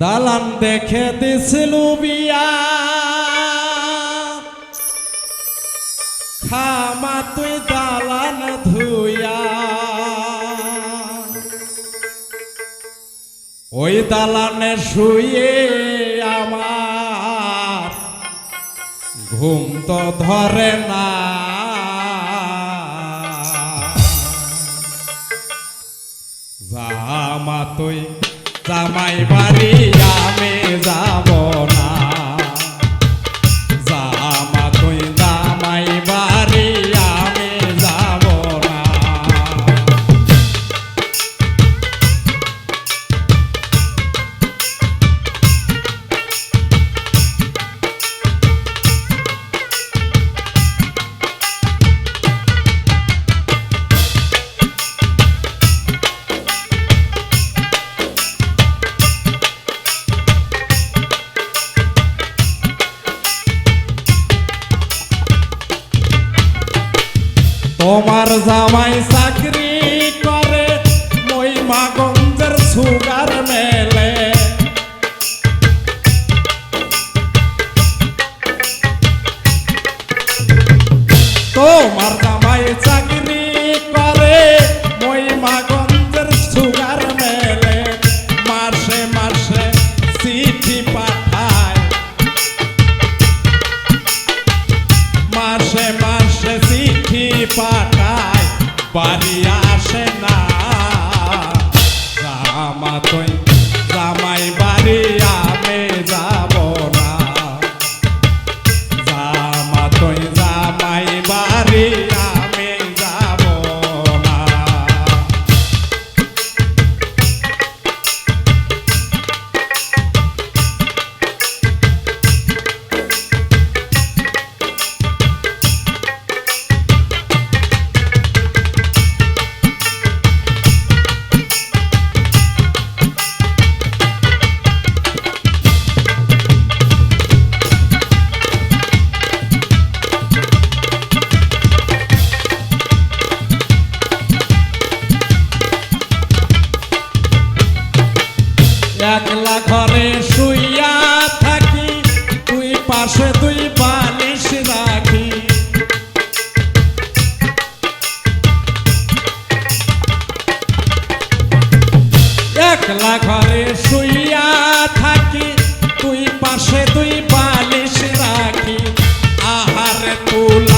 দালান দেখে দিছিল খামা তুই দালান ধুইয়া। ওই দালানে শুয়ে আমার ঘুম তো ধরে না। জামা তুই জামাই বাড়ি তোমার জামাই চাকরি করে মহিমাগঞ্জের সুগার মেলে। তোমার জামাই চাকরি করে মহিমাগঞ্জের সুগার মেলে। মাসে মাসে চিঠি পাঠায় বাড়ি আসে না। জামা তৈ জামাই বাড়ি আমি যাব না। জামা তৈ জামাই পাশে তুই বালিশ রাখি। একলা ঘরে শুইয়া থাকি, তুই পাশে তুই বালিশ রাখি। আহার তুলার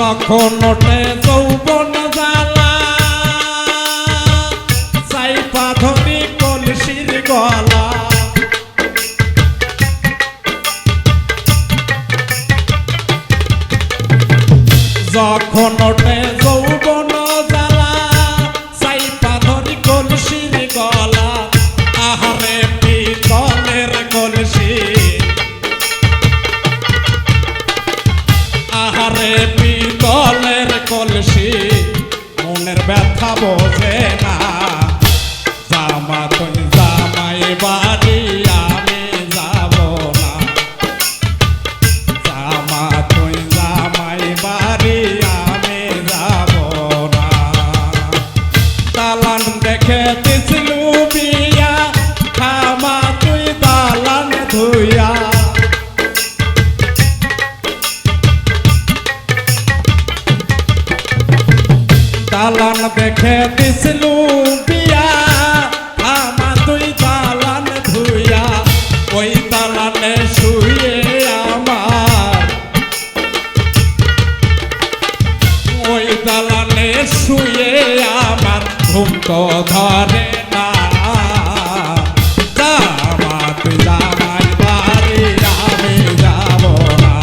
যখন যৌবন জ্বালা চাই পাথরি কলসির গলা। যখন যৌবন জ্বালা চাই পাথরি কলসির গলা। মনের ব্যথা বোঝে না। দালান দেখে দিছিলু বিয়া আমা তুই দালান ধুইয়া, ওই দালানে শুয়ে আমার। ওই দালানে শুয়ে আমার ঘুম তো ধরে না। যাব না।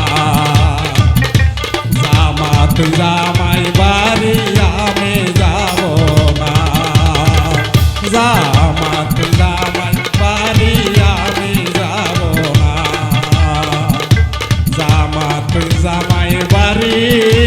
তুই যা জামাই বাড়ি।